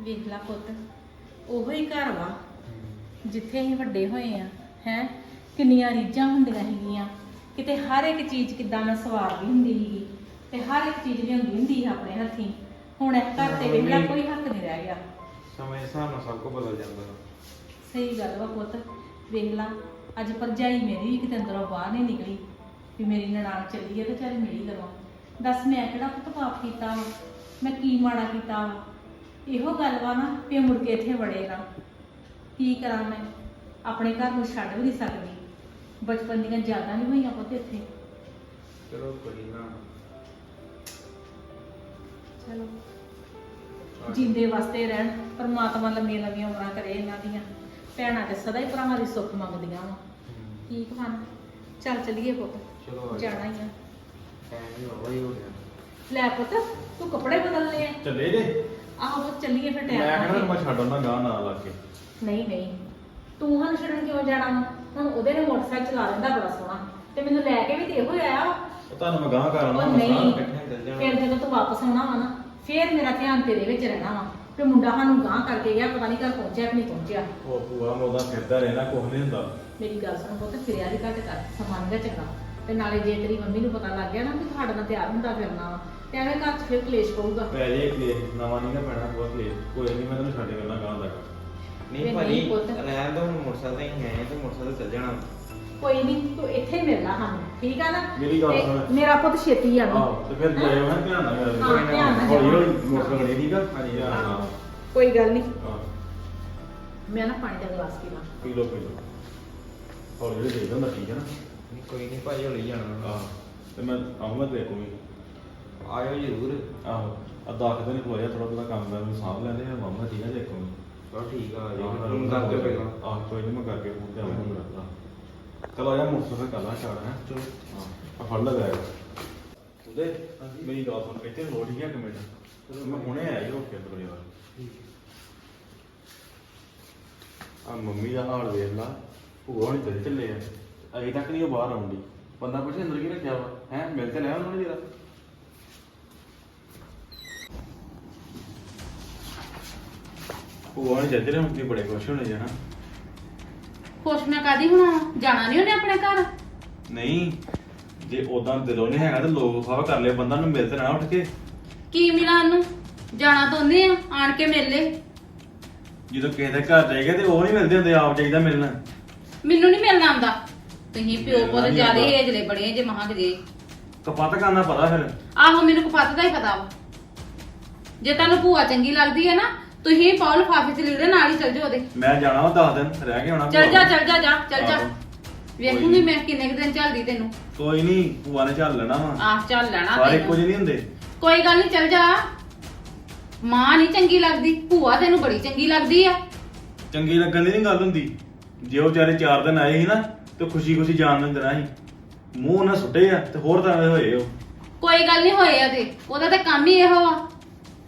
ਵੇਖ ਲਾ ਪੁੱਤ ਉਹੋ ਹੀ ਘਰ ਵਾ ਜਿੱਥੇ ਅਸੀਂ ਵੱਡੇ ਹੋਏ ਆ ਹੈ? ਕਿੰਨੀਆਂ ਰੀਝਾਂ ਹੁੰਦੀਆਂ ਹੈਗੀਆਂ। ਕਿਤੇ ਹਰ ਇੱਕ ਚੀਜ਼ ਕਿੱਦਾਂ ਮੈਂ ਸਵਾਰਦੀ ਹੁੰਦੀ ਸੀਗੀ ਤੇ ਹਰ ਇੱਕ ਚੀਜ਼ ਲਿਆਉਂਦੀ ਹੁੰਦੀ ਸੀ ਆਪਣੇ ਹੱਥੀਂ। ਹੁਣ ਇਹ ਘਰ ਤੇ ਵੇਖ ਲਾ ਕੋਈ ਹੱਕ ਨਹੀਂ ਰਹਿ ਗਿਆ। ਸਮੇਂ ਦੇ ਹਿਸਾਬ ਨਾਲ ਸਭ ਕੁਝ ਬਦਲ ਜਾਂਦਾ। ਵਾ। ਸਹੀ ਗੱਲ ਵਾ ਪੁੱਤ ਵੇਖ ਲਾ ਅੱਜ ਭਰਜਾਈ ਮੇਰੀ ਵੀ ਕਿਤੇ ਅੰਦਰੋਂ ਬਾਹਰ ਨਹੀਂ ਨਿਕਲੀ ਵੀ ਮੇਰੀ ਨਨਾਣ ਚੱਲੀ ਹੈ ਤੇ ਚੱਲ ਮਿਲ ਲਵਾਂ ਦੱਸ ਮੈਂ ਕਿਹੜਾ ਪੁੱਤ ਪਾਪ ਕੀਤਾ ਵਾ? ਮੈਂ ਕੀ ਮਾੜਾ ਕੀਤਾ ਵਾ? ਇਹੋ ਗੱਲ ਵਾ ਨਾ ਵੀ ਮੁੜ ਕੇ ਇੱਥੇ ਵੜੇ ਨਾ ਕੀ ਕਰਾਂ ਮੈਂ? ਆਪਣੇ ਘਰ ਨੂੰ ਛੱਡ ਵੀ ਨਹੀਂ ਸਕਦੀ। ਬਚਪਨ ਦੀਆਂ ਯਾਦਾਂ ਵੀ ਹੋਈਆਂ ਪੁੱਤ ਇੱਥੇ। ਚਲੋ ਕੋਈ ਨਾ। ਚਲੋ। ਜਿੰਦੇ ਵਾਸਤੇ ਰਹਿਣ ਪਰਮਾਤਮਾ ਲੰਮੀਆਂ ਲੰਮੀਆਂ ਉਮਰਾਂ ਕਰੇ ਇਹਨਾਂ ਦੀਆਂ। ਭੈਣਾਂ ਤੇ ਸਦਾ ਹੀ ਭਰਾਵਾਂ ਦੀ ਸੁੱਖ ਮੰਗਦੀਆਂ ਵਾ। ਹਮ, ਕੀ ਕਹਾਂ ਚੱਲ ਚੱਲੀਏ ਪੁੱਤ। ਚਲੋ ਜਾਣਾ ਹੀ ਆ। ਟਾਈਮ ਵੀ ਹੋ ਗਿਆ। ਲੈ ਪੁੱਤ ਤੂੰ ਕੱਪੜੇ ਬਦਲਨੇ ਆ। ਚੱਲੇ ਜੇ। ਆਹੋ ਚੱਲੀਏ ਫਿਰ ਮੈਂ ਟਾਈਮ ਕਹਿੰਦਾ ਮੈਂ ਛੱਡ ਆਉਣਾ ਗਾਂ ਨਾਲ ਲਾ ਕੇ। ਨਹੀਂ ਨਹੀਂ। ਤੂੰ ਹਨ ਛੱਡਣ ਕਿਉਂ ਜਾਣਾ? ਵਾ? ਹੁਣ ਉਹਦੇ ਨੇ ਮੋਟਰਸਾਈਕਲ ਚਲਾ ਲੈਂਦਾ ਬੜਾ ਸੋਹਣਾ। ਤੇ ਮੈਨੂੰ ਲੈ ਕੇ ਵੀ ਤੇ ਇਹੋ ਹੀ ਆਇਆ ਵਾ। ਉਹ ਤੁਹਾਨੂੰ ਮੈਂ ਗਾਂ ਕਰ ਆਉਣਾ ਉਹ ਨਹੀਂ। ਇਕੱਠੇ ਚੱਲ ਫਿਰ ਜਾਣਾ ਜਦੋਂ ਤੂੰ ਵਾਪਸ ਆਉਣਾ ਵਾ ਨਾ ਫਿਰ ਮੇਰਾ ਧਿਆਨ ਤੇਰੇ ਵਿੱਚ ਰਹਿਣਾ ਵਾ। ਤੇ ਮੁੰਡਾ ਸਾਨੂੰ ਗਾਂ ਕਰਕੇ ਗਿਆ ਪਤਾ ਨਹੀਂ ਘਰ ਪਹੁੰਚਿਆ ਕਿ ਨਹੀਂ ਪਹੁੰਚਿਆ। ਉਹ ਭੂਆ ਮੈਂ ਉਹਦਾ ਫਿਰਦਾ ਰਹਿਣਾ ਕੁਝ ਨਹੀਂ ਹੁੰਦਾ। ਮੇਰੀ ਗੱਲ ਸੁਣ ਪੁੱਤ ਫਿਰਿਆ ਵੀ ਘੱਟ ਕਰ ਸਮਾਨ ਦਾ ਚੰਗਾ। ਤੇ ਨਾਲੇ ਜੇ ਤੇਰੀ ਮੰਮੀ ਨੂੰ ਪਤਾ ਲੱਗ ਗਿਆ ਨਾ ਕਿ ਤੁਹਾਡੇ ਨਾਲ ਤਿਆਰ ਹੁੰਦਾ ਫਿਰਨਾ ਵਾ ਤੇ ਐਵੇਂ ਘਰ 'ਚ ਫਿਰ ਕਲੇਸ਼ ਪਊਗਾ। ਪੈ ਜੇ ਕਿ ਨਵਾਂ ਨਹੀਂ ਨਾ ਪੈਣਾ ਬਹੁਤ ਲੈ ਕੋਈ ਨਹੀਂ ਮੈਂ ਤੈਨੂੰ ਛੱਡ ਕਰਨਾ ਗਾਂ ਤੱਕ ਵੇ ਨਹੀਂ ਨਹੀਂ ਭਾਜੀ ਪੁੱਤ। ਰਹਿਣ ਦੋ ਹੁਣ ਮੋਟਰਸਾਈਕਲ ਤੇ ਹੀ ਆਏ ਤੇ ਮੋਟਰਸਾਈਕਲ ਤੇ ਚੱਲ ਜਾਣਾ। ਕੋਈ ਨਹੀਂ ਤੂੰ ਇੱਥੇ ਹੀ ਮਿਲਣਾ ਸਾਨੂੰ ਠੀਕ ਆ ਨਾ? ਮੇਰੀ ਗੱਲ ਤੇ ਸੁਣ। ਮੇਰਾ ਪੁੱਤ ਛੇਤੀ ਆ ਆਹੋ ਤੇ ਫਿਰ ਜਾਇਓ ਹੈ ਧਿਆਨ ਨਾਲ ਮੇਰਾ ਹਾਂ, ਧਿਆਨ ਨਾਲ ਹੌਲੀ ਹੌਲੀ ਜਾਇਓ। ਮੋਟਰ ਖੜੀ ਠੀਕ ਆ? ਹਾਂਜੀ ਧਿਆਨ ਨਾਲ। ਕੋਈ ਗੱਲ ਨਹੀਂ ਹਾਂ। ਮੈਂ ਨਾ ਪਾਣੀ ਦਾ ਗਲਾਸ ਪੀਣਾ ਪੀ ਲਓ ਪੀ ਲਓ। ਹੌਲੀ ਹੌਲੀ ਦੇ ਦਿੰਦਾ ਠੀਕ ਹੈ ਨਾ? ਨਹੀਂ ਕੋਈ ਨਹੀਂ ਭਾਜੀ ਹੌਲੀ ਜਾਣਾ। ਆਹ ਤੇ ਮੈਂ ਆਉਂਗਾ ਤੇ ਕੋਈ ਆਇਓ ਜ਼ਰੂਰ। ਆਹੋ ਅੱਧਾ ਕੁ ਦਿਨ ਹੋਇਆ ਥੋੜਾ ਬਹੁਤਾ ਕੰਮ ਦਾ ਮੈਨੂੰ ਸਾਂਭ ਲੈਂਦੇ ਆ ਮਾਮਾ ਠੀਕ ਹੈ ਦੇਖੋ ਚਲੋ ਠੀਕ ਆ ਫੋਨ ਕਰ ਪਹਿਲਾਂ। ਆਹ ਕੋਈ ਨਹੀਂ ਮੈਂ ਕਰਕੇ ਫੋਨ ਤੇ ਆਉਂਗਾ ਮੇਰਾ ਚਲੋ ਯਾਰ ਮੋਟਰਸਾਈਕਲ ਕੱਲਾ ਛਾੜ ਹੈ। ਚਲੋ। ਹਾਂ ਆ ਫੜ ਲੈ ਬੈਗ। ਉਹਦੇ ਮੇਰੀ ਗੱਲ ਸੁਣ ਇੱਥੇ ਲੋੜ ਹੀ ਮੈਂ ਹੁਣੇ ਆਇਆ ਯਾਰ। ਆ ਮੰਮੀ ਦਾ ਹਾਲ ਵੇਖ ਲਾ ਭੂਆ ਨਹੀਂ ਚੱਲੇ ਚੱਲੇ ਆ। ਅਜੇ ਤੱਕ ਨਹੀਂ ਉਹ ਬਾਹਰ ਆਉਂਦੀ। ਬੰਦਾ ਪੁੱਛੇ ਅੰਦਰ ਕੀ ਰੱਖਿਆ ਵਾ? ਹੈ ਮਿਲ ਤੇ ਲੈ ਉਹਨਾਂ ਨੇ ਜਰਾ? ਭੂਆ ਨਹੀਂ ਚੱਲੇ ਹੁਣ ਤੇ ਬੜੇ ਖੁਸ਼ ਹੋਣੇ ਜਾਣਾ। ਖੁਸ਼ ਮੈਂ ਕਾਦੀ ਹੋਣਾ? ਜਾਣਾ ਨਹੀਂ ਉਹਨੇ ਆਪਣੇ ਘਰ? ਨਹੀਂ ਜੇ ਉਦਾਂ ਦਿਲੋਂ ਨਹੀਂ ਹੈਗਾ ਤਾਂ ਲੋਕ ਖਾਵਾ ਕਰ ਲਿਆ ਬੰਦਾ ਨੂੰ ਮਿਲ ਤੇ ਨਾ ਉੱਠ ਕੇ। ਕੀ ਮਿਲਾਂ ਨੂੰ ਜਾਣਾ ਤਾਂ ਉਹਨੇ ਆ ਆਣ ਕੇ ਮਿਲ ਲੈ। ਜਦੋਂ ਕਿਸੇ ਦੇ ਘਰ ਜਾਏਗਾ ਤੇ ਉਹ ਨਹੀਂ ਮਿਲਦੇ ਹੁੰਦੇ ਆਪ ਚਾਹੀਦਾ ਮਿਲਣਾ। ਮੈਨੂੰ ਨਹੀਂ ਮਿਲਣਾ ਆਉਂਦਾ। ਤੁਸੀਂ ਪਿਓ ਮਿਲਣਾ ਪੁੱਤ ਨੀ ਜਿਆਦੇ ਆਉਂਦਾ। ਏਜਲੇ ਬੜੇ ਜੇ ਮਹਾਂ ਜੇ। ਕਪੱਤ ਕਰਨਾ ਪਤਾ ਫਿਰ। ਆਹੋ ਮੈਨੂੰ ਕਪੱਤ ਦਾ ਹੀ ਪਤਾ ਵਾ। ਜੇ ਤੁਹਾਨੂੰ ਭੂਆ ਚੰਗੀ ਲੱਗਦੀ ਹੈ ਨਾ ਤੁਸੀਂ ਪਾਉ ਲਿਫਾਫੇ ਚ ਲੀੜੇ ਨਾਲ ਹੀ ਚੱਲ ਜਾਓ ਉਹਦੇ। ਮੈਂ ਜਾਣਾ ਵਾ 10 ਦਿਨ ਰਹਿ ਕੇ ਆਉਣਾ ਚੱਲ ਜਾ ਚੱਲ ਜਾ ਜਾ ਚੱਲ ਜਾ। ਆਹੋ। ਵੇਖੂਗੀ ਮੈਂ ਕਿੰਨੇ ਕੁ ਦਿਨ ਚੱਲਦੀ ਤੈਨੂੰ। ਕੋਈ ਨਹੀਂ ਭੂਆ ਨੇ ਚੱਲ ਲੈਣਾ ਵਾ। ਆਹ ਚੱਲ ਲੈਣਾ ਸਾਰੇ ਤੈਨੂੰ। ਕੁਝ ਨਹੀਂ ਹੁੰਦੇ। ਕੋਈ ਗੱਲ ਨਹੀਂ ਚੱਲ ਜਾ। ਮਾਂ ਨਹੀਂ ਚੰਗੀ ਲੱਗਦੀ ਭੂਆ ਤੈਨੂੰ ਬੜੀ ਚੰਗੀ ਲੱਗਦੀ ਆ। ਚੰਗੀ ਲੱਗਣ ਦੀ ਨਹੀਂ ਗੱਲ ਹੁੰਦੀ। ਜੇ ਉਹ ਵਿਚਾਰੇ 4 ਦਿਨ ਆਏ ਸੀ ਨਾ ਤੇ ਖੁਸ਼ੀ ਖੁਸ਼ੀ ਜਾਣ ਨੂੰ ਦੇਣਾ ਸੀ। ਮੂੰਹ ਨਾ ਸੁੱਟੇ ਆ ਤੇ ਹੋਰ ਤਰ੍ਹਾਂ ਦੇ ਹੋਏ ਉਹ। ਕੋਈ ਗੱਲ ਨਹੀਂ ਹੋਏ ਆ ਤੇ। ਉਹਦਾ ਤਾਂ ਕੰਮ ਹੀ ਇਹੋ ਆ।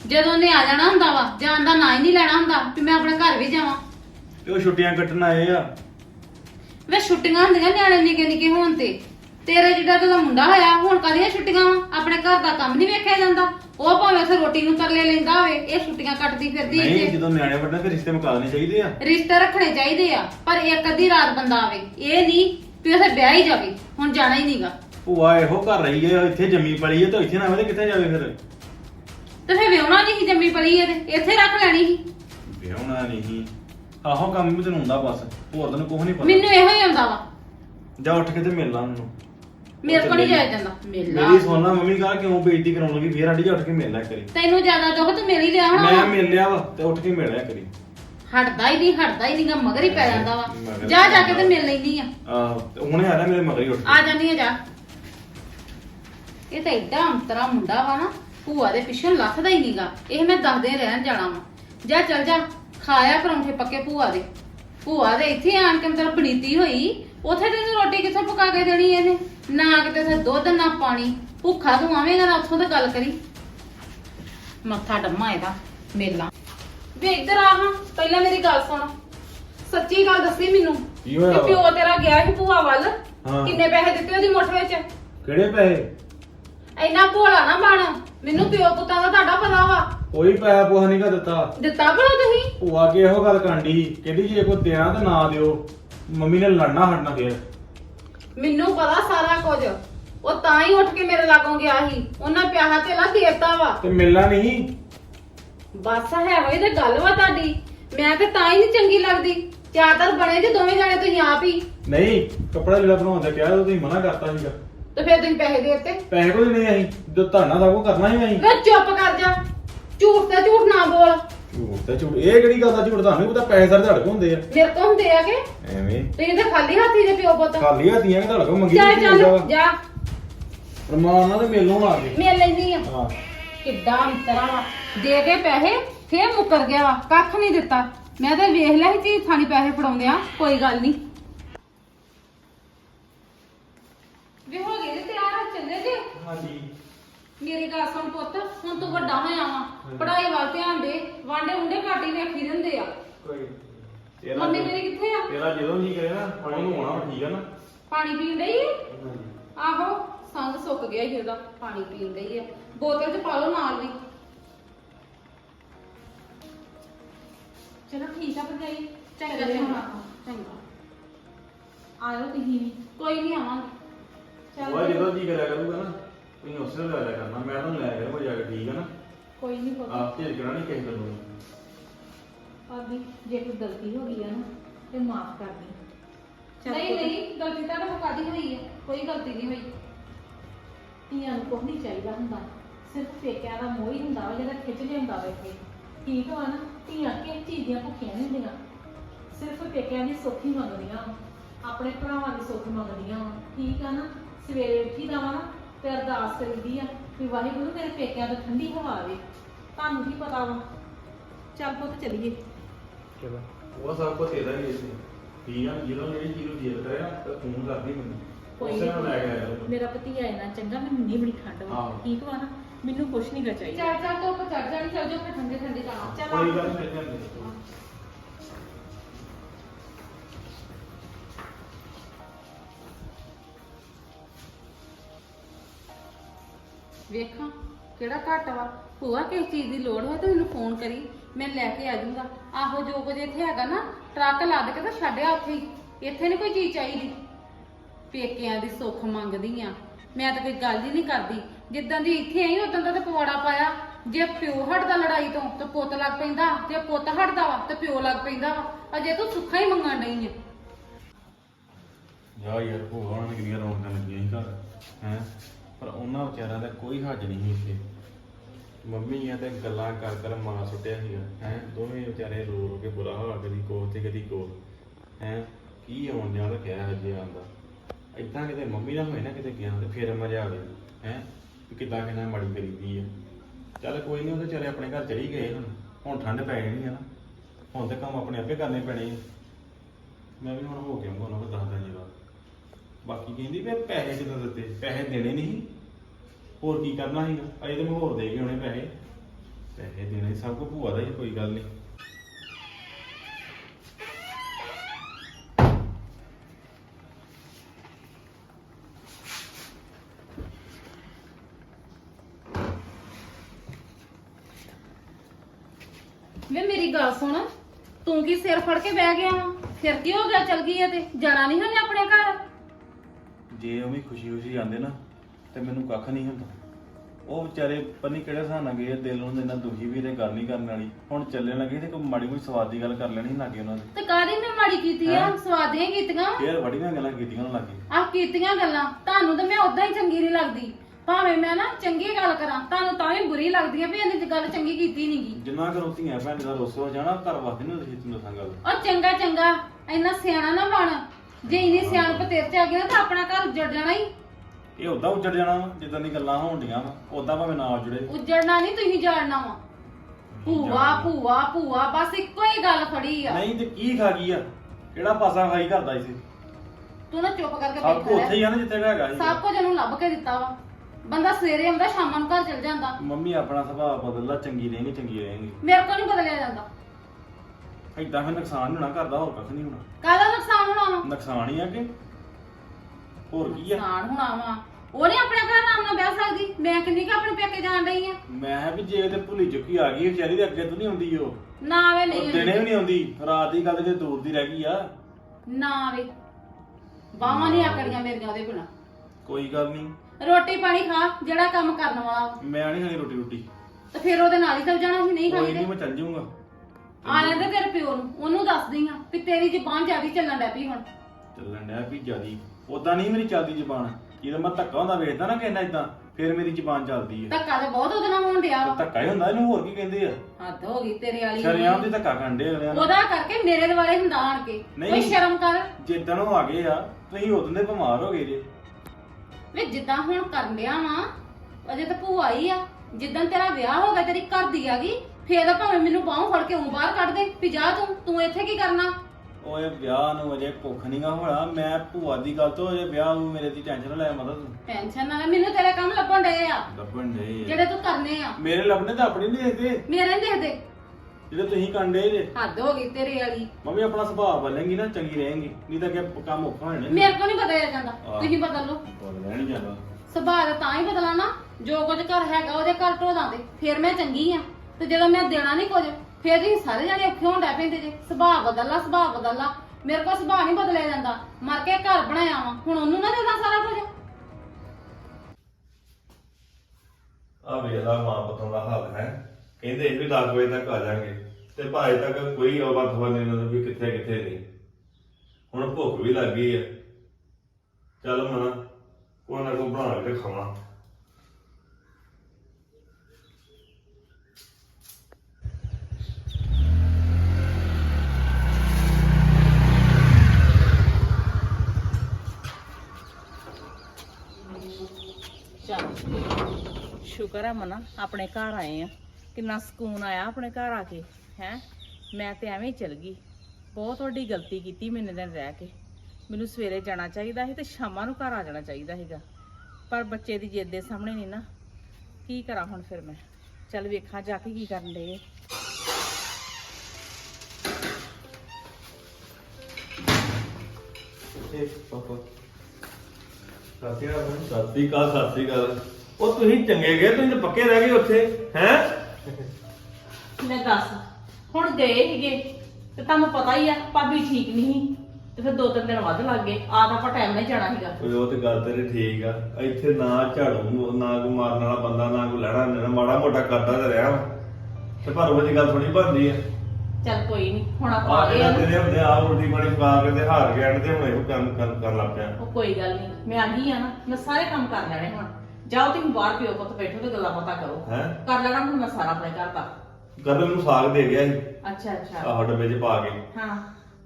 ਜਦੋਂ ਉਹਨੇ ਆ ਜਾਣਾ ਹੁੰਦਾ ਵਾ ਜਾਣ ਦਾ ਨਾਂ ਹੀ ਨਹੀਂ ਲੈਣਾ ਹੁੰਦਾ ਵੀ ਮੈਂ ਆਪਣੇ ਘਰ ਵੀ ਜਾਵਾਂ। ਉਹ ਛੁੱਟੀਆਂ ਕੱਟਣ ਆਏ ਆ। ਵੇ ਛੁੱਟੀਆਂ ਹੁੰਦੀਆਂ ਨਿਆਣੇ ਨਿੱਕੇ ਨਿੱਕੇ ਹੋਣ ਤੇ। ਤੇਰੇ ਜਿਹੜਾ ਤਾਂ ਮੁੰਡਾ ਹੋਇਆ ਹੁਣ ਕਾਹਦੀਆਂ ਛੁੱਟੀਆਂ ਵਾਂ? ਆਪਣੇ ਘਰ ਦਾ ਕੰਮ ਨਹੀਂ ਵੇਖਿਆ ਜਾਂਦਾ। ਉਹ ਭਾਵੇਂ ਉੱਥੇ ਰੋਟੀ ਨੂੰ ਤਰਲੇ ਲੈਂਦਾ ਹੋਵੇ ਇਹ ਛੁੱਟੀਆਂ ਕੱਟਦੀ ਫਿਰਦੀ ਨਹੀਂ ਇੱਥੇ ਜਦੋਂ ਨਿਆਣੇ ਵੱਡੇ ਤੇ ਰਿਸ਼ਤੇ ਮੁਕਾ ਦੇਣੇ ਚਾਹੀਦੇ ਆ। ਰਿਸ਼ਤੇ ਰੱਖਣੇ ਚਾਹੀਦੇ ਆ ਪਰ ਇੱਕ ਅੱਧੀ ਰਾਤ ਬੰਦਾ ਆਵੇ ਇਹ ਨਹੀਂ ਵੀ ਉਥੇ ਵਿਆਹ ਹੀ ਜਾਵੇ ਹੁਣ ਜਾਣਾ ਹੀ ਨਹੀਂਗਾ ਭੂਆ ਇਹੋ ਕਰ ਰਹੀ ਹੈ ਇੱਥੇ ਜੰਮੀ ਪਲੀ ਹੈ ਤਾਂ ਇੱਥੇ ਨਾ ਆਵੇ ਤੇ ਕਿੱਥੇ ਜਾਵੇ ਫਿਰ? ਤੇ ਫੇ ਵਿਆਹਣਾ ਨਹੀਂ ਸੀ ਜੰਮੀ ਪਲੀ ਇਹ ਤੇ ਇੱਥੇ ਰੱਖ ਲੈਣੀ ਸੀ। ਵਿਆਹਣਾ ਨਹੀਂ ਆਹੋ ਕੰਮ ਵੀ ਤੈਨੂੰ ਹੁੰਦਾ ਬਸ ਹੋਰ ਤੈਨੂੰ ਕੁਝ ਨਹੀਂ ਪਤਾ। ਮੈਨੂੰ ਇਹੋ ਹੀ ਆਉਂਦਾ ਵਾ। ਜਾ ਉੱਠ ਕੇ ਤੇ ਮਿਲ ਲਾ ਉਹਨੂੰ ਮੇਰੇ ਕੋਲ ਨਹੀਂ ਜਾਇਆ ਜਾਂਦਾ। ਮਿਲ ਮੇਰੀ ਲਾ ਮੰਮੀ ਕਹਾ ਕਿਉਂ ਬੇਇੱਜ਼ਤੀ ਕਰਾਉਣ ਲੱਗੀ? ਫੇਰ ਜਾ ਉੱਠ ਕੇ ਮਿਲ ਲੈ ਕਰੀ। ਤੈਨੂੰ ਜ਼ਿਆਦਾ ਦੁੱਖ ਤੂੰ ਮਿਲ ਹੀ ਲਿਆ ਮੈਂ ਹੁਣ ਮਿਲ ਲਿਆ ਵਾ ਤੇ ਉੱਠ ਕੇ ਮਿਲ ਲਿਆ ਕਰੀ। ਹਟਦਾ ਹੀ ਨਹੀਂ ਹਟਦਾ ਹੀ ਨਹੀਂਗਾ ਮਗਰ ਹੀ ਪੈ ਜਾਂਦਾ ਵਾ। ਮਗਰ ਜਾ ਪੈ ਜਾ ਕੇ ਤੇ ਜਾਂਦਾ। ਮਿਲ ਲੈਂਦੀ ਆ। ਆਹ ਤੇ ਹੁਣੇ ਆ ਰਿਹਾ ਮੇਰੇ ਮਗਰ ਹੀ ਉੱਠ ਆ ਜਾਂਦੀ ਆ ਜਾ। ਇਹ ਤਾਂ ਏਡਾ ਅੰਤਰਾ ਮੁੰਡਾ ਵਾ ਨਾ। ਭੂਆ ਦੇ ਪਿੱਛੋਂ ਲੱਥਦਾ ਹੀ ਨਹੀਂਗਾ ਇਹ ਮੈਂ ਦੱਸਦੇ ਰਹਿਣ ਜਾਣਾ ਵਾ। ਜਾ ਚੱਲ ਜਾ ਖਾਇਆ ਪਰੌਂਠੇ ਪੱਕੇ ਭੂਆ ਦੇ। ਭੂਆ ਦੇ ਇੱਥੇ ਆਣ ਕੇ ਅੰਦਰ ਬਣੀਤੀ ਹੋਈ। ਉਥੇ ਤੈਨੂੰ ਰੋਟੀ ਕਿੱਥੋਂ ਪਕਾ ਕੇ ਦੇਣੀ ਇਹਨੇ? ਨਾ ਕਿਤੇ ਉੱਥੇ ਦੁੱਧ ਨਾ ਪਾਣੀ। ਭੁੱਖਾ ਤੂੰ ਆਵੇਂਗਾ ਨਾ ਉੱਥੋਂ ਤਾਂ ਗੱਲ ਕਰੀ। ਮੱਥਾ ਡੰਮਾ ਇਹਦਾ ਮੇਲਾ। ਵੇ ਇੱਧਰ ਆ ਹਾਂ ਪਹਿਲਾਂ ਮੇਰੀ ਗੱਲ ਸੁਣ। ਸੱਚੀ ਗੱਲ ਦੱਸੀ ਮੈਨੂੰ ਕੀ ਹੋਇਆ ਕਿ ਵਾ? ਪਿਓ ਤੇਰਾ ਗਿਆ ਸੀ ਭੂਆ ਵੱਲ। ਹਾਂ। ਕਿੰਨੇ ਪੈਸੇ ਦਿੱਤੇ ਉਹਦੀ ਮੁੱਠ ਵਿੱਚ? ਕਿਹੜੇ ਪੈਸੇ? ਇੰਨਾ ਭੋਲਾ ਨਾ ਬਣ। ਮੈਨੂੰ ਪਿਓ ਪੁੱਤਾਂ ਦਾ ਤੁਹਾਡਾ ਪਤਾ ਵਾ। ਕੋਈ ਪੈਸਾ ਪੂਹਾ ਨਹੀਂ ਦਿੱਤਾ। ਦਿੱਤਾ ਭਲਾ ਤੁਸੀਂ? ਭੂਆ ਅੱਗੇ ਇਹੋ ਗੱਲ ਕਾਂਡੀ ਕਹਿੰਦੀ ਜੇ ਕੋਈ ਦੇਣਾ ਤਾਂ ਨਾ ਦਿਓ। ਮੰਮੀ ਨੇ ਲੜਨਾ ਹਟਣਾ ਫੇਰ। ਮੈਨੂੰ ਪਤਾ ਸਾਰਾ ਕੁਝ। ਉਹ ਤਾਂ ਹੀ ਉੱਠ ਕੇ ਮੇਰੇ ਲਾਗੋਂ ਗਿਆ ਸੀ। ਉਹਨਾਂ ਪਿਆਹਾ ਤੇਲਾ ਦੇਤਾ ਵਾ। ਤੇ ਮਿਲਣਾ ਨਹੀਂ। ਬਸ ਹੈ ਵਾ ਤੇ ਗੱਲ ਵਾ ਤੁਹਾਡੀ। ਮੈਂ ਤੇ ਤਾਂ ਹੀ ਨਹੀਂ ਚੰਗੀ ਲੱਗਦੀ। ਚਾਦਰ ਬਣੇ ਜੇ ਦੋਵੇਂ ਜਾਣੇ ਤੁਸੀਂ ਆਪ ਹੀ। ਨਹੀਂ ਕੱਪੜਾ ਜਿਹੜਾ ਬਣਾਉਣ ਦਾ ਕਿਹਾ ਤਾਂ ਤੁਸੀਂ ਮਨਾ ਕਰਤਾ ਸੀਗਾ। ਤੇ ਫਿਰ ਤੁਸੀਂ ਪੈਸੇ ਦੇ ਦਿੱਤੇ? ਪੈਸੇ ਕੋਈ ਨਹੀਂ ਅਸੀਂ ਜੋ ਧਾਨਾ ਸਭ ਕੁਝ ਕਰਨਾ ਹੀ ਅਸੀਂ। ਵੇ ਚੁੱਪ ਕਰ ਜਾ। ਝੂਠ ਤੇ ਝੂਠ ਨਾ ਬੋਲ। ਝੂਠ ਤੇ ਝੂਠ ਇਹ ਕਿਹੜੀ ਗੱਲ ਦਾ ਝੂਠ ਤੁਹਾਨੂੰ ਪਤਾ ਪੈਸੇ ਸਾਰੇ ਧੜਕ ਹੁੰਦੇ ਆ। ਮੇਰੇ ਕੋਲ ਹੁੰਦੇ ਆ ਕਿ ਐਵੇਂ। ਤੁਸੀਂ ਤੇ ਖਾਲੀ ਹੱਥੀ ਦੇ ਪਿਓ ਪੁੱਤ। ਖਾਲੀ ਹੱਥੀਆਂ ਕਿ ਧੜਕ ਮੰਗੀ ਚੱਲ ਚੱਲ। ਜਾ। ਰਮਾਨ ਨਾਲ ਤੇ ਮੇਲੋਂ ਆ ਗਏ ਮਿਲ ਲੈਂਦੀ ਆ। ਹਾਂ। ਕਿੱਡਾ ਅੰਤਰਾ ਵਾ ਦੇ ਕੇ ਪੈਸੇ ਫੇਰ ਮੁੱਕਰ ਗਿਆ ਵਾ। ਕੱਖ ਨਹੀਂ ਦਿੱਤਾ। ਮੈਂ ਤਾਂ ਵੇਖ ਲਿਆ ਸੀ ਚੀਜ਼ ਥਾਣੀ ਪੈਸੇ ਫੜਾਉਂਦੇ ਆ। ਕੋਈ ਗੱਲ ਨਹੀਂ ਵੇ ਹੋ ਗਏ ਜੀ ਤਿਆਰ ਹੋ ਚੱਲੇ ਜੀ ਹਾਂਜੀ। ਮੇਰੀ ਗੱਲ ਸੁਣ ਪੁੱਤ ਹੁਣ ਤੂੰ ਵੱਡਾ ਹੋਇਆ ਵਾ। ਪੜ੍ਹਾਈ ਵੱਲ ਧਿਆਨ ਦੇ ਵਾਂਡੇ ਉਂਡੇ ਘਾਟੀ ਵੇਖੀ ਦਿੰਦੇ ਆ। ਕੋਈ ਤੇਰਾ ਮੰਮੀ ਮੇਰੀ ਕਿੱਥੇ ਆ? ਤੇਰਾ ਜਦੋਂ ਨਹੀਂ ਕਰੇ ਨਾ ਉਹਨੂੰ ਹੋਣਾ ਠੀਕ ਆ ਨਾ। ਪਾਣੀ ਪੀਣ ਡਈ ਏ? ਆਹੋ ਸੰਗ ਸੁੱਕ ਗਿਆ ਸੀ ਉਹਦਾ ਪਾਣੀ ਪੀਣ ਡਈ ਆ। ਬੋਤਲ 'ਚ ਪਾ ਲਓ ਨਾਲ ਵੀ। ਚਲੋ ਠੀਕ ਆ ਭਰਜਾਈ ਚੰਗਾ ਚੰਗਾ। ਚੰਗਾ। ਆਇਓ ਤੁਸੀਂ ਵੀ। ਕੋਈ ਨਹੀਂ ਆਵਾਂਗੇ। ਉਹ ਜਦੋਂ ਜੀ ਕਰਿਆ ਕਰੂਗਾ ਨਾ। ਤੁਸੀਂ ਉਸੇ ਵੇਲੇ ਲਿਆ ਕਰਨਾ ਮੈਂ ਤੁਹਾਨੂੰ ਲੈ ਕੇ ਕੋਈ ਜਾ ਕੇ ਠੀਕ ਆ ਨਾ? ਕੋਈ ਨਹੀਂ ਪਤਾ। ਆਪ ਝਿੜਕਣਾ ਨਹੀਂ ਕਿਸੇ ਗੱਲੋਂ। ਵੀ। ਭਾਬੀ ਜੇ ਕੋਈ ਗਲਤੀ ਹੋ ਗਈ ਆ ਨਾ ਤੇ ਮਾਫ ਕਰ ਦੇ। ਨਹੀਂ ਨਹੀਂ ਗਲਤੀ ਤਾਂ ਮੈਂ ਕਾਦੀ ਹੋਈ ਹੈ ਕੋਈ ਗਲਤੀ ਨਹੀਂ ਹੋਈ। ਧੀਆਂ ਨੂੰ ਕੁਝ ਨਹੀਂ ਚਾਹੀਦਾ ਹੁੰਦਾ। ਸਿਰਫ ਪੇਕਿਆਂ ਦਾ ਮੋਹ ਹੀ ਹੁੰਦਾ ਵਾ ਜਿਹੜਾ ਖਿੱਚ ਲਿਆਉਂਦਾ ਵਾ ਇੱਥੇ। ਠੀਕ ਵਾ ਨਾ? ਧੀਆਂ ਕਿਸੇ ਚੀਜ਼ ਦੀਆਂ ਭੁੱਖੀਆਂ ਨਹੀਂ ਹੁੰਦੀਆਂ? ਸਿਰਫ ਪੇਕਿਆਂ ਦੀ ਸੁੱਖ ਹੀ ਮੰਗਦੀਆਂ ਵਾਂ। ਆਪਣੇ ਭਰਾਵਾਂ ਦੀ ਸੁੱਖ ਮੰਗਦੀਆਂ ਵਾ। ਠੀਕ ਆ ਨਾ? ਸਵੇਰੇ ਉੱਠੀਦਾ ਵਾ ਨਾ ਤੇ ਅਰਦਾਸ ਕਰੀਦੀ ਆ ਵੀ ਵਾਹਿਗੁਰੂ ਮੇਰੇ ਪੇਕਿਆਂ ਤੋਂ ਠੰਡੀ ਹਵਾ ਆਵੇ। ਤੁਹਾਨੂੰ ਕੀ ਪਤਾ ਵਾ? ਚੱਲ ਪੁੱਤ ਚੱਲੀਏ। ਚਲੋ। ਉਹ ਸਭ ਕੁਝ ਤੇਰਾ ਹੀ ਇਸੇ ਠੀਕ ਆ ਜਦੋਂ ਜਿਹੜੀ ਚੀਜ਼ ਨੂੰ ਜੇਦ ਕਰੇ ਨਾ ਤਾਂ ਫੋਨ ਕਰਦੀ ਮੈਨੂੰ। ਕੋਈ ਉਸੇ ਨਾਲ ਲੈ ਕੇ ਆਇਆ ਕਰੂੰ। ਮੇਰਾ ਭਤੀਆ ਇੰਨਾ ਚੰਗਾ ਮੈਨੂੰ ਨਹੀਂ ਬੜੀ ਠੰਡ ਵਾ। ਠੀਕ ਵਾ ਨਾ? ਮੈਨੂੰ ਕੁਛ ਨਹੀਂ ਗਾ ਚਾਹੀਦਾ। ਚੱਲ ਚੱਲ ਧੁੱਪ ਚੜ ਜਾਣੀ ਚੱਲ ਜੋ ਫਿਰ ਠੰਡੇ ਠੰਡੇ ਜਾਣਾ। ਚੱਲ ਕੋਈ ਗੱਲ ਨਹੀਂ ਜਾਂਦੇ। ਵੇਖਾਂ ਕਿਹੜਾ ਘੱਟ ਵਾ। ਭੂਆ, ਕਿਸ ਚੀਜ਼ ਦੀ ਲੋੜ ਹੋਏ ਤਾਂ ਮੈਨੂੰ ਫੋਨ ਕਰੀ। ਮੈਂ ਲੈ ਕੇ ਆ ਜਾਊਂਗਾ ਆਹੋ ਜੋ ਕੁਝ ਇੱਥੇ ਹੈਗਾ ਨਾ, ਟਰੱਕ ਲੱਦ ਕੇ ਤਾਂ ਛੱਡਿਆ ਉੱਥੇ ਹੀ। ਇੱਥੇ ਨਹੀਂ ਕੋਈ ਚੀਜ਼ ਚਾਹੀਦੀ। ਪੇਕਿਆਂ ਦੀ ਸੁੱਖ ਮੰਗਦੀ ਆ। ਮੈਂ ਤਾਂ ਕੋਈ ਗੱਲ ਹੀ ਨਹੀਂ ਕਰਦੀ। ਜਿੱਦਾਂ ਦੀ ਇੱਥੇ ਆਈ, ਉਦੋਂ ਦਾ ਤਾਂ ਪਵਾੜਾ ਪਾਇਆ। ਜੇ ਪਿਓ ਹਟਦਾ ਲੜਾਈ ਤੋਂ, ਤਾਂ ਪੁੱਤ ਲੱਗ ਪੈਂਦਾ। ਜੇ ਪੁੱਤ ਹਟਦਾ ਵਾ, ਤਾਂ ਪਿਓ ਲੱਗ ਪੈਂਦਾ ਵਾ। ਅਜੇ ਤੂੰ ਸੁੱਖਾ ਹੀ ਮੰਗਣ ਨਹੀਂ ਆ। ਜਾ ਯਾਰ, ਭੂਆ ਉਹਨਾਂ ਨੇ ਕਿੰਨੀਆਂ ਰੌਣਕਾਂ ਲੱਗੀਆਂ ਸੀ ਘਰ, ਹੈ? ਪਰ ਉਹਨਾਂ ਵਿਚਾਰਿਆਂ ਦਾ ਕੋਈ ਹੱਜ ਨਹੀਂ ਸੀ ਇੱਥੇ। ਮੰਮੀ ਆ ਤੇ ਗੱਲਾਂ ਕਰ ਕਰ ਮਾਂ ਸੁੱਟਿਆ ਸੀਗਾ। ਹੈ, ਦੋਵੇਂ ਵਿਚਾਰੇ ਰੋ ਰੋ ਕੇ ਬੁਰਾ ਹਾਲ ਕਦੀ ਕੋਲ ਤੇ ਕਦੀ ਕੋਲ। ਹੈ, ਕੀ ਆਉਣ ਜਾਂ ਕਿਹਾ ਹਜੇ ਆਂਦਾ ਇਦਾਂ ਕਿਤੇ ਮੰਮੀ ਦਾ ਹੋਏ ਨਾ ਕਿਤੇ ਗਿਆ ਤੇ ਫੇਰ ਮਜ਼ਾ ਆਵੇ ਹੈ ਕਿ ਕਿਦਾਂ ਕਿਨਾਂ ਮੜੀ ਕਰੀਦੀ ਆ। ਚੱਲ ਕੋਈ ਨਹੀਂ ਉਹਦੇ ਵਿਚਾਰੇ ਆਪਣੇ ਘਰ ਚਲੀ ਗਏ ਹੁਣ। ਹੁਣ ਠੰਡ ਪੈ ਜਾਣੀ ਆ ਨਾ। ਹੁਣ ਤੇ ਕੰਮ ਆਪਣੇ ਆਪੇ ਕਰਨੇ ਪੈਣੇ ਮੈਂ ਵੀ ਹੁਣ ਹੋ ਗਿਆ ਉਹਨਾਂ ਨੂੰ ਦੱਸ ਦਿਨ ਬਾਅਦ। ਬਾਕੀ ਕਹਿੰਦੀ ਵੀ ਪੈਸੇ ਕਿਦੋਂ ਦਿੱਤੇ? ਪੈਸੇ ਦੇਣੇ ਨਹੀਂ ਹੋਰ ਕੀ ਕਰਨਾ ਸੀਗਾ? ਅਜੇ ਤੇ ਮੈਂ ਹੋਰ ਦੇ ਕੇ ਆਉਣੇ ਪੈਸੇ। ਪੈਸੇ ਦੇਣੇ ਸਭ ਕੁਝ ਭੂਆ ਦਾ ਹੀ ਕੋਈ ਗੱਲ ਨਹੀਂ। ਵੇ ਮੇਰੀ ਗੱਲ ਸੁਣ। ਤੂੰ ਕੀ ਸਿਰ ਫੜ ਕੇ ਬਹਿ ਗਿਆ ਵਾ? ਫਿਰ ਕੀ ਹੋ ਗਿਆ? ਚਲ ਗਈ ਆ ਤੇ। ਜਾਣਾ ਨਹੀਂ ਉਹਨੇ ਆਪਣੇ ਘਰ? ਜੇ ਉਹ ਵੀ ਖੁਸ਼ੀ ਖੁਸ਼ੀ ਜਾਂਦੇ ਨਾ ਤੇ ਮੈਨੂੰ ਕੱਖ ਨਹੀਂ ਹੁੰਦਾ। ਉਹ ਵਿਚਾਰੇ ਪਤਾ ਨਹੀਂ ਕਿਹੜੇ ਹਿਸਾਬ ਨਾਲ ਗਏ ਦਿਲ ਉਹਨਾਂ ਦੇ ਨਾਲ ਦੁਖੀ ਵੀ ਤੇ ਗੱਲ ਨਹੀਂ ਕਰਨ ਵਾਲੀ। ਹੁਣ ਚੱਲਣ ਲੱਗੇ ਤੇ ਕੋਈ ਮਾੜੀ ਕੋਈ ਸਵਾਦ ਦੀ ਗੱਲ ਕਰ ਲੈਣੀ ਲੱਗੇ ਉਹਨਾਂ ਦੇ। ਤੇ ਕਾਦੀ ਮੈਂ ਮਾੜੀ ਕੀਤੀ ਆ? ਹੈਂ? ਸਵਾਦੀਆਂ ਕੀਤੀਆਂ? ਫੇਰ ਬੜੀਆਂ ਗੱਲਾਂ ਕੀਤੀਆਂ ਉਹਨਾਂ ਲੱਗੇ। ਆਹ ਕੀਤੀਆਂ ਗੱਲਾਂ ਤੁਹਾਨੂੰ ਤਾਂ ਮੈਂ ਉਦਾਂ ਹੀ ਚੰਗੀ ਨਹੀਂ ਲੱਗਦੀ। ਭਾਵੇਂ ਮੈਂ ਨਾ ਚੰਗੀ ਗੱਲ ਕਰਾਂ ਤੁਹਾਨੂੰ ਤਾਂ ਵੀ ਬੁਰੀ ਲੱਗਦੀ ਆ ਵੀ ਇਹਨੇ ਗੱਲ ਚੰਗੀ ਕੀਤੀ ਨਹੀਂਗੀ ਜਿੰਨਾ ਕਰੋ ਧੀਆਂ ਭੈਣ ਦਾ ਰੋਸ ਹੋ ਜਾਣਾ ਘਰ ਵਾਸਤੇ ਨਹੀਂ ਤੁਸੀਂ ਤੈਨੂੰ ਦੱਸਾਂ ਗੱਲ। ਉਹ ਚੰਗਾ ਚੰਗਾ ਇੰਨਾ ਸਿਆਣਾ ਨਾ ਬਣ। ਜੇ ਇਨੀ ਸਿਆਣਪ ਤੇਰੇ ਚ ਆ ਗਈ ਨਾ ਤਾਂ ਆਪਣਾ ਘਰ ਉੱਜੜ ਜਾਣਾ ਹੀ। ਇਹ ਉਦਾਂ ਉੱਜੜ ਜਾਣਾ ਵਾ, ਜਿੱਦਾਂ ਦੀ ਗੱਲਾਂ ਹੋਣ ਡੀਆਂ ਵਾ ਉਦਾਂ ਭਾਵੇਂ ਨਾ ਉੱਜੜੇ। ਉੱਜੜਨਾ ਨਹੀਂ ਤੁਸੀਂ ਜਾਣਨਾ ਵਾ। ਭੂਆ ਭੂਆ ਭੂਆ ਬਸ ਇੱਕੋ ਹੀ ਗੱਲ ਫੜੀ ਆ। ਨਹੀਂ ਤੇ ਕੀ ਖਾ ਗਈ ਆ? ਕਿਹੜਾ ਪਾਸਾ ਖਾਈ ਕਰਦਾ ਇਸੇ ਤੂੰ ਨਾ ਚੁੱਪ ਕਰਕੇ ਸਭ ਬੈਠਾ ਕੁਝ ਉੱਥੇ ਹੀ ਰਹਿ ਆ ਨਾ ਜਿੱਥੇ ਹੈਗਾ ਸੀ। ਸਭ ਕੁਝ ਇਹਨੂੰ ਲੱਭ ਕੇ ਦਿੱਤਾ ਵਾ। ਬੰਦਾ ਸਵੇਰੇ ਆਉਂਦਾ ਸ਼ਾਮਾਂ ਨੂੰ ਘਰ ਚਲ ਜਾਂਦਾ। ਮੰਮੀ ਆਪਣਾ ਸੁਭਾਅ ਬਦਲਦਾ ਚੰਗੀ ਰਹੇਗੀ ਚੰਗੀ ਰਹੇਗੀ। ਮੇਰੇ ਕੋਲ ਨਹੀਂ ਬਦਲਿਆ ਜਾਂਦਾ। ਏਦਾਂ ਫਿਰ ਨੁਕਸਾਨ ਨਹੀਂ ਹੋਣਾ ਘਰ ਦਾ ਹੋਰ ਕੁਝ ਨਹੀਂ ਹੋਣਾ। ਕਾਹਦਾ ਨੁਕਸਾਨ ਹੋਣਾ ਵਾ? ਨੁਕਸਾਨ ਹੀ ਆ ਕਿ? ਹੋਰ ਕੀ ਆ? ਨੁਕਸਾਨ ਹੋਣਾ ਵਾ। ਉਹ ਨਹੀਂ ਆਪਣੇ ਘਰ ਆਰਾਮ ਨਾਲ ਬਹਿ ਸਕਦੀ। ਮੈਂ ਕਿੰਨੀ ਕੁ ਆਪਣੇ ਪੇਕੇ ਜਾਣ ਰਹੀ ਆ? ਮੈਂ ਕਿਹਾ ਵੀ ਜੇ ਤੇ ਭੁੱਲੀ ਚੁੱਕੀ ਆ ਗਈ ਵਿਚਾਰੀ ਦੇ ਅੱਗੇ ਤੋਂ ਨਹੀਂ ਆਉਂਦੀ ਉਹ। ਨਾ ਆਵੇ ਨਹੀਂ ਉਹ ਦਿਨੇ ਵੀ ਨਹੀਂ ਆਉਂਦੀ ਰਾਤ ਦੀ ਗੱਲ ਤੇ ਦੂਰ ਦੀ ਰਹਿ ਗਈ ਆ। ਨਾ ਆਵੇ ਬਾਹਾਂ ਨਹੀਂ ਆਕੜੀਆਂ ਮੇਰੀਆਂ ਉਹਦੇ ਬਿਨਾ ਕੋਈ ਗੱਲ ਨਹੀਂ। ਰੋਟੀ ਪਾਣੀ ਖਾ ਜਿਹੜਾ ਕੰਮ ਕਰਨ ਵਾਲਾ ਵਾ। ਮੈਂ ਨਹੀਂ ਖਾਣੀ ਰੋਟੀ ਰੋਟੀ। ਤੇ ਫਿਰ ਉਹਦੇ ਨਾਲ ਹੀ ਚੱਲ ਜਾਣਾ ਸੀ ਨਹੀਂ ਕੋਈ ਖਾਣੀ ਨਹੀਂ ਤੇ। ਮੈਂ ਚੱਲ ਜਾਊਂਗਾ। ਆ ਲੈਂਦੇ ਤੇਰੇ ਪਿਓ ਨੂੰ ਉਹਨੂੰ ਦੱਸਦੀ ਆ ਵੀ ਤੇਰੀ ਜ਼ਬਾਨ ਜਿਆਦੀ ਚੱਲਣ ਲੱਗ ਪਈ ਹੁਣ। ਚੱਲਣ ਡਿਆ ਵੀ ਜਿਆਦੀ। ਉਦਾਂ ਨਹੀਂ ਮੇਰੀ ਚੱਲਦੀ ਜ਼ਬਾਨ। ਜਦੋਂ ਮੈਂ ਧੱਕਾ ਹੁੰਦਾ ਵੇਖਦਾ ਨਾ ਕਿੰਨਾ ਇਦਾਂ ਫਿਰ ਮੇਰੀ ਜ਼ਬਾਨ ਚੱਲਦੀ ਹੈ ਧੱਕਾ ਤੇ ਬਹੁਤ ਉਹਦੇ ਨਾਲ ਹੋਣ ਡਿਆ। ਵਾ ਧੱਕਾ ਹੀ ਹੁੰਦਾ ਇਹਨੂੰ ਹੋਰ ਕੀ ਕਹਿੰਦੇ ਆ? ਹੱਦ ਹੋ ਗਈ ਤੇਰੇ ਵਾਲੀ। ਸ਼ਰਿਆਮ ਦੀ ਧੱਕਾ ਖਾਂਦੇ ਅਗਲਿਆਂ ਨੂੰ। ਉਹਦਾ ਕਰਕੇ ਮੇਰੇ ਦੁਆਲੇ ਹੁੰਦਾ ਆਣ ਕੇ। ਨਹੀਂ। ਕੋਈ ਸ਼ਰਮ ਕਰ। ਜਿੱਦਣ ਉਹ ਆ ਗਏ ਆ ਤੁਸੀਂ ਉਦੋਂ ਦੇ ਬਿਮਾਰ ਹੋ ਗਏ ਜੇ। ਵੇ ਜਿੱਦਾਂ ਹੁਣ ਕਰਨ ਡਿਆ ਵਾ ਅਜੇ ਤਾਂ ਭੂਆ ਹੀ ਆ। ਜਿੱਦਾਂ ਤੇਰਾ ਵਿਆਹ ਹੋ ਗਿਆ ਤੇਰੀ ਘਰ ਦੀ ਆ ਗਈ ਫੇਰ ਤਾਂ ਭਾਵੇਂ ਮੈਨੂੰ ਬਾਹੋਂ ਫੜ ਕੇ ਉਂ ਬਾਹਰ ਕੱਢ ਦੇ ਵੀ ਜਾ ਤੂੰ ਤੂੰ ਇੱਥੇ ਕੀ ਕਰਨਾ? ਓਏ ਵਿਆਹ ਨੂੰ ਅਜੇ ਭੁੱਖ ਨਹੀਂਗਾ ਹੋਣਾ। ਮੈਂ ਭੂਆ ਦੀ ਗੱਲ ਤੋਂ ਅਜੇ ਵਿਆਹ ਨੂੰ ਮੇਰੇ ਦੀ ਟੈਨਸ਼ਨ ਲੈ ਮਦਦ ਤੂੰ। ਟੈਨਸ਼ਨ ਨਾ ਲੈ ਮੈਨੂੰ ਤੇਰੇ ਕੰਮ ਲੱਭਣ ਡਏ ਆ। ਲੱਭਣ ਦੇ ਜਿਹੜੇ ਤੂੰ ਕਰਨੇ ਆ। ਮੇਰੇ ਲੱਭਣੇ ਤਾਂ ਆਪਣੀ ਨਹੀਂ ਦੇਖਦੇ ਮੇਰੇ ਨੀ ਦੇਖਦੇ ਜਿਹੜੇ ਤੁਸੀਂ ਕੰਡੇ ਜੇ। ਹੱਦ ਹੋ ਗਈ ਤੇਰੇ ਵਾਲੀ। ਮੰਮੀ ਆਪਣਾ ਸੁਭਾਅ ਬਦਲੇਂਗੀ ਨਾ ਚੰਗੀ ਰਹੇਂਗੀ। ਨਹੀਂ ਤਾਂ ਅੱਗੇ ਕੰਮ ਔਖਾ ਹੋਣਾ ਮੇਰੇ ਕੋ ਨਹੀਂ ਬਦਲਿਆ ਜਾਂਦਾ। ਆਹ। ਤੁਸੀਂ ਬਦਲ ਲਓ। ਬਦਲਿਆ ਨਹੀਂ ਜਾਂਦਾ। ਸੁਭਾਅ ਦਾ ਤਾਂ ਹੀ ਬਦਲਾ ਨਾ ਜੋ ਕੁਝ ਘਰ ਹੈਗਾ ਉਹਦੇ ਘਰ ਢੋ ਦਾਂਦੇ ਫਿਰ ਮੈਂ ਚੰਗੀ ਆ। ਤੇ ਜਦੋਂ ਮੈਂ ਦੇਣਾ ਨਹੀਂ ਕੁਝ ਫਿਰ ਤੁਸੀਂ ਸਾਰੇ ਜਾਣੇ ਔਖੇ ਹੋਣ ਡੈ ਪੈਂਦੇ ਜੇ। ਸੁਭਾਅ ਬਦਲਲਾ ਸੁਭਾਅ ਬਦਲਲਾ ਮੇਰੇ ਕੋਲ ਸੁਭਾਅ ਨਹੀਂ ਬਦਲਿਆ ਜਾਂਦਾ। ਮਰ ਕੇ ਘਰ ਬਣਾਇਆ ਵਾ। ਹੁਣ ਉਹਨੂੰ ਨਾ ਦੇਣਾ ਸਾਰਾ ਕੁਝ। ਆ ਵੇਲਾ ਮਾਂ ਪੁੱਤਾਂ ਦਾ ਹਾਲ ਹੈ। ਕਹਿੰਦੇ ਇਹ ਵੀ 10 ਵਜੇ ਤੱਕ ਆ ਜਾਾਂਗੇ ਤੇ ਭਾਏ ਤੱਕ ਕੋਈ ਆਵਾ ਖਬਰ ਨਹੀਂ ਉਹਨਾਂ ਵੀ ਕਿੱਥੇ ਕਿੱਥੇ ਨਹੀਂ। ਹੁਣ ਭੁੱਖ ਵੀ ਲੱਗ ਗਈ ਆ। ਚੱਲ ਮਨਾ, ਕੋਈ ਨਾ ਕੋਈ ਬਣਾ ਕੇ ਖਾਵਾਂ ਚੱਲ ਸ਼ੁਕਰ ਹੈ ਮਨਾ, ਆਪਣੇ ਘਰ ਆਏ ਆ। ਕਿੰਨਾ ਸਕੂਨ ਆਇਆ ਆਪਣੇ ਘਰ ਆ ਕੇ, ਹੈ? ਮੈਂ ਤੇ ਐਵੇਂ ਹੀ ਚਲ ਗਈ। ਬਹੁਤ ਵੱਡੀ ਗਲਤੀ ਕੀਤੀ ਮੈਨੇ ਦਿਨ ਰਹਿ ਕੇ। ਮੈਨੂੰ ਸਵੇਰੇ ਜਾਣਾ ਚਾਹੀਦਾ ਸੀ ਤੇ ਸ਼ਾਮਾਂ ਨੂੰ ਘਰ ਆ ਜਾਣਾ ਚਾਹੀਦਾ ਸੀਗਾ। ਪਰ ਬੱਚੇ ਦੀ ਜਿੱਦ ਦੇ ਸਾਹਮਣੇ ਨਹੀਂ ਨਾ। ਕੀ ਕਰਾਂ ਹੁਣ ਫਿਰ ਮੈਂ? ਚੱਲ ਵੇਖਾਂ ਜਾ ਕੇ ਕੀ ਕਰਨ ਦੇ ਸਤਿ ਸ੍ਰੀ ਅਕਾਲ, ਸਤਿ ਸ੍ਰੀ ਅਕਾਲ। ਉਹ ਤੁਸੀਂ ਚੰਗੇ ਗਏ ਤੁਸੀਂ ਤਾਂ ਪੱਕੇ ਰਹਿ ਗਏ ਉੱਥੇ ਹੈ? ਲੈ ਦੱਸ ਹੁਣ ਗਏ ਸੀਗੇ ਤੇ ਤੁਹਾਨੂੰ ਪਤਾ ਹੀ ਆ ਭਾਬੀ ਠੀਕ ਨਹੀਂ ਸੀ ਤੇ ਫਿਰ ਦੋ ਤਿੰਨ ਦਿਨ ਵੱਧ ਲੱਗ ਗਏ ਆ ਤਾਂ ਆਪਾਂ ਟਾਈਮ ਨਾਲ ਹੀ ਜਾਣਾ ਸੀਗਾ। ਓਏ ਉਹ ਤੇ ਗੱਲ ਤੇਰੀ ਠੀਕ ਆ ਇੱਥੇ ਨਾ ਝਾੜੂ ਨਾ ਕੋਈ ਮਾਰਨ ਵਾਲਾ ਬੰਦਾ ਨਾ ਕੋਈ ਲੈਣਾ ਦੇਣਾ ਮਾੜਾ ਮੋਟਾ ਕਰਦਾ ਤੇ ਰਿਹਾ ਵਾ। ਤੇ ਪਰ ਉਹ ਦੀ ਗੱਲ ਥੋੜੀ ਬਣਦੀ ਆ। ਚੱਲ ਕੋਈ ਨਹੀਂ ਹੁਣ ਆਪਾਂ ਆ ਆ ਗਏ ਆ ਜਿਹੜੇ ਨਾ। ਤੇਰੇ ਹੁੰਦੇ ਆ ਰੋਟੀ ਪਾਣੀ ਪਕਾ ਕੇ ਤੇ ਹਾਰ ਗਿਆ ਤੇ ਹੁਣ ਇਹੋ ਕੰਮ ਕਰਨ ਕਰਨ ਲੱਗ ਪਿਆ। ਉਹ ਕੋਈ ਗੱਲ ਨਹੀਂ ਮੈਂ ਆ ਗਈ ਆ ਨਾ ਮੈਂ ਸਾਰੇ ਕੰਮ ਕਰ ਲੈਣੇ ਹੁਣ। ਜਾਓ ਤੁਸੀਂ ਬਾਹਰ ਪਿਓ ਪੁੱਤ ਬੈਠੋ ਤੇ ਗੱਲਾਂ ਬਾਤਾਂ ਕਰੋ। ਹੈ? ਕਰ ਲੈਣਾ ਹੁਣ ਮੈਂ ਸਾਰਾ ਆਪਣੇ ਘਰ ਦਾ। ਕਦੋਂ ਮੈਨੂੰ ਸਾਗ ਦੇ ਗਿਆ ਸੀ। ਅੱਛਾ ਅੱਛਾ। ਆਹ ਡੱਬੇ 'ਚ ਪਾ ਕੇ। ਹਾਂ।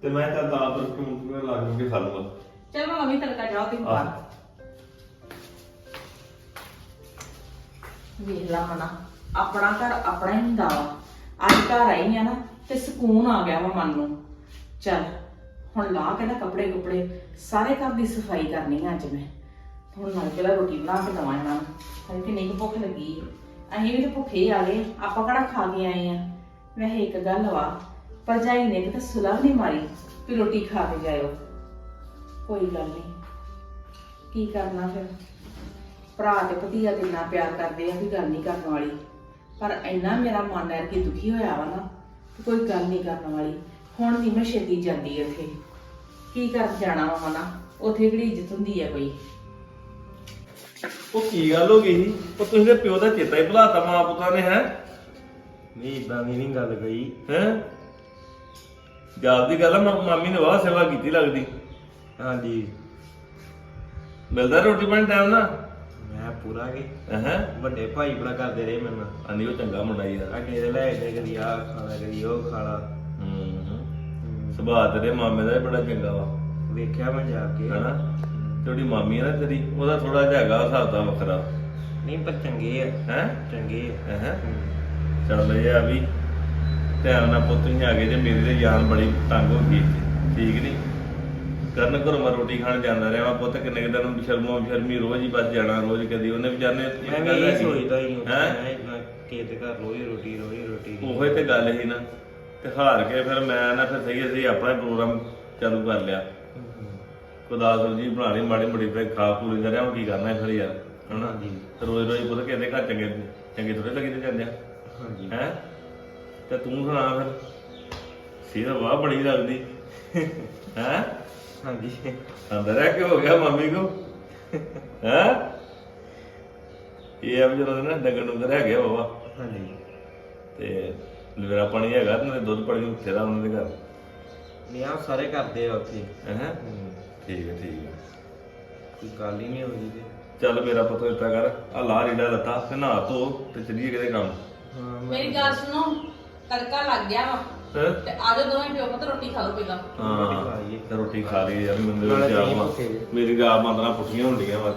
ਤੇ ਮੈਂ ਤਾਂ ਦਾਲ ਪਰ ਕਿਉਂ ਲੱਗ ਕੇ ਖਾ ਲੂੰਗਾ। ਚਲ ਮੈਂ ਮੰਮੀ ਤੜਕਾ ਜਾਓ ਤੁਸੀਂ ਬਾਹਰ ਆਹ। ਵੇਖ ਲਾ ਮਨਾ। ਆਪਣਾ ਘਰ ਆਪਣਾ ਹੀ ਹੁੰਦਾ ਵਾ। ਅੱਜ ਘਰ ਆਈ ਆ ਨਾ ਤੇ ਸਕੂਨ ਆ ਗਿਆ ਵਾ ਮਨ ਨੂੰ। ਚੱਲ ਹੁਣ ਲਾ ਕੇ ਨਾ ਕੱਪੜੇ ਕੁਪੜੇ ਸਾਰੇ ਘਰ ਦੀ ਸਫ਼ਾਈ ਕਰਨੀ ਆ ਅੱਜ ਮੈਂ। ਹੁਣ ਨਾਲ ਪਹਿਲਾਂ ਰੋਟੀ ਬਣਾ ਕੇ ਦਵਾਂ ਇਹਨਾਂ ਨੂੰ। ਹਾਂ ਕਿੰਨੀ ਕੁ ਭੁੱਖ ਲੱਗੀ ਹੈ ਅਸੀਂ ਵੀ ਤਾਂ ਭੁੱਖੇ ਹੀ ਆ ਗਏ। ਆਪਾਂ ਕਿਹੜਾ ਖਾ ਕੇ ਆਏ ਆ? ਵੈਸੇ ਇੱਕ ਗੱਲ ਵਾ, ਭਰਜਾਈ ਨੇ ਕਿਤੇ ਸੁਲਹ ਨਹੀਂ ਮਾਰੀ ਵੀ ਰੋਟੀ ਖਾ ਕੇ ਜਾਇਓ। ਕੋਈ ਗੱਲ ਨਹੀਂ ਕੀ ਕਰਨਾ ਫਿਰ? ਭਰਾ ਤੇ ਭਤੀਆ ਤੇ ਇੰਨਾ ਪਿਆਰ ਕਰਦੇ ਆ ਵੀ ਗੱਲ ਨਹੀਂ ਕਰਨ ਵਾਲੀ। ਪਰ ਇੰਨਾ ਮੇਰਾ ਮਨ ਹੈ ਕਿ ਦੁਖੀ ਹੋਇਆ ਵਾ ਨਾ ਕਿ ਕੋਈ ਗੱਲ ਨਹੀਂ ਕਰਨ ਵਾਲੀ। ਹੁਣ ਵੀ ਮੈਂ ਛੇਤੀ ਜਾਂਦੀ ਉੱਥੇ ਕੀ ਕਰ ਜਾਣਾ ਵਾ ਨਾ? ਉੱਥੇ ਕਿਹੜੀ ਇੱਜ਼ਤ ਹੁੰਦੀ ਹੈ ਕੋਈ? ਉਹ ਕੀ ਗੱਲ ਹੋ ਗਈ ਸੀ? ਉਹ ਤੁਸੀਂ ਦੇ ਪਿਓ ਦਾ ਚੇਤਾ ਹੀ ਭੁਲਾਤਾ ਮਾਂ ਪੁੱਤਾਂ ਨੇ ਹੈ? ਨਹੀਂ ਇਦਾਂ ਦੀ ਨਹੀਂ ਗੱਲ ਗਈ। ਹੈ? ਜਾਬ ਦੀ ਗੱਲ ਆ ਮਾ- ਮਾਮੀ ਨੇ ਵਾਹ ਸੇਵਾ ਕੀਤੀ ਲੱਗਦੀ। ਹਾਂਜੀ। ਮਿਲਦਾ ਰੋਟੀ ਪਾਣੀ ਟਾਈਮ ਨਾ ਮੈਂ ਪੂਰਾ ਕੇ ਹੈ? ਵੱਡੇ ਭਾਈ ਬੜਾ ਕਰਦੇ ਰਹੇ ਮੇਰੇ ਨਾਲ। ਅਨੀ ਉਹ ਚੰਗਾ ਮੁੰਡਾ ਯਾਰ ਅੱਗੇ ਦੇ ਲੈ ਦੇ ਕਦੀ ਆ ਖਾਣਾ ਕਦੀ ਉਹ ਖਾਣਾ। ਹੂੰ। ਹਮ, ਸੁਭਾਅ ਤੇਰੇ ਮਾਮੇ ਦਾ ਵੀ ਬੜਾ ਚੰਗਾ ਵਾ। ਵੇਖਿਆ ਮੈਂ ਜਾ ਕੇ। ਹਨਾ? ਤੇ ਉਹਦੀ ਮਾਮੀ ਆ ਨਾ ਤੇਰੀ ਉਹਦਾ ਥੋੜਾ ਜਿਹਾ ਹੈਗਾ ਹਿਸਾਬ ਦਾ ਵੱਖਰਾ। ਨਹੀਂ ਪਰ ਚੰਗੇ ਆ। ਹੈ? ਚੰਗੇ ਆ। ਹੈ? ਚੱਲ ਇਹ ਆ ਵੀ ਧਿਆਨ ਨਾਲ ਪੁੱਤ ਹੀ ਆ ਗਏ ਜੇ ਮੇਰੀ ਤੇ ਜਾਨ ਬੜੀ ਤੰਗ ਹੋ ਗਈ। ਠੀਕ ਨਹੀਂ ਕਰਨ ਘਰੋਂ ਮੈਂ ਰੋਟੀ ਖਾਣ ਜਾਂਦਾ ਰਿਹਾ ਵਾ ਪੁੱਤ ਕਿੰਨੇ ਕੁ ਦਿਨ ਸ਼ਰਮੋ ਸ਼ਰਮੀ ਰੋਜ਼ ਹੀ ਬਸ ਜਾਣਾ ਰੋਜ਼ ਕਦੀ ਉਹਨੇ ਵਿਚਾਰਨੇ ਮੈਂ ਵੀ ਇਹ ਸੋਚਦਾ ਹੀ? ਹੈ ਇਤਨਾ ਖੇਤ ਘਰ ਰੋਜ਼ ਰੋਟੀ ਰੋਜ਼ ਰੋਟੀ। ਉਹੋ ਹੀ ਤੇ ਗੱਲ ਸੀ ਨਾ। ਤੇ ਹਾਰ ਕੇ ਫਿਰ ਮੈਂ ਨਾ ਫਿਰ ਸਹੀ ਅਸੀਂ ਆਪਣਾ ਹੀ ਪ੍ਰੋਗਰਾਮ ਚਾਲੂ ਕਰ ਲਿਆ। ਹਮ, ਕੋਈ ਦਾਲ ਸਬਜ਼ੀ ਬਣਾ ਲਈ ਮਾੜੀ ਮੋਟੀ ਤੇ ਖਾ ਪੂਰੀ ਕਰਿਆ ਹੁਣ ਕੀ ਕਰਨਾ ਫਿਰ ਯਾਰ ਹਨਾ? ਹਾਂਜੀ। ਰੋਜ਼ ਰੋਜ਼ ਪੁੱਤ ਕਹਿੰਦੇ ਘਰ ਚੰਗੇ ਚੰਗੇ ਥੋੜੇ ਲੱਗੇ ਜਾਂਦੇ ਆ। ਹਾਂਜੀ। ਹੈ? ਤੇ ਤੂੰ ਸੁਣਾ ਫਿਰ ਸੀਦਾ ਵਾਹ ਬੜੀ ਲੱਗਦੀ। ਹੈ? ਹਾਂਜੀ। ਅੰਦਰ ਰਹਿ ਕੇ ਹੋ ਗਿਆ ਮੰਮੀ ਕੋ? ਹੈ? ਇਹ ਆ ਜਦੋਂ ਨਾ ਡੰਗਰ ਡੰਗਰ ਹੈਗੇ ਆ ਬਾਬਾ ਹਾਂਜੀ। ਤੇ ਲਵੇਰਾ ਪਾਣੀ ਹੈਗਾ ਤੇ ਦੁੱਧ ਪਾਣੀ ਉੱਥੇ ਦਾ ਉਹਨਾਂ ਦੇ ਘਰ। ਵਿਆਹ ਸਾਰੇ ਕਰਦੇ ਆ ਉੱਥੇ। ਹੈ? ਹੂੰ। ਠੀਕ ਹੈ ਠੀਕ ਹੈ। ਕੋਈ ਗੱਲ ਹੀ ਨਹੀਂ ਹੋਈ ਤੇ ਚੱਲ ਮੇਰਾ ਪੁੱਤ ਇੱਦਾਂ ਕਰ ਆ ਲਾ ਰੀਡਾ ਲੱਤਾ ਤੇ ਨਹਾ ਧੋ ਤੇ ਚੱਲੀਏ ਕਿਤੇ ਕੰਮ। ਹਾਂ ਮੈਂ- ਮੇਰੀ ਗੱਲ ਸੁਣੋ ਤੜਕਾ ਲੱਗ ਗਿਆ ਵਾ। ਹੈਂ? ਤੇ ਆਜੋ ਦੋਵੇਂ ਪਿਓ ਪੁੱਤ ਰੋਟੀ ਖਾ ਲਓ ਪਹਿਲਾਂ। ਹਾਂ ਰੋਟੀ ਖਾ ਲਈਏ। ਤੇ ਰੋਟੀ ਖਾ ਲਈ ਯਾਰ ਮੈਨੂੰ ਨਾਲੇ ਜਾ ਤੁਸੀਂ ਭੁੱਖੇ ਜੇ। ਮੇਰੀ ਗਾ ਮੰਦਰਾਂ ਪੁੱਠੀਆਂ ਹੁੰਦੀਆਂ ਵਾ।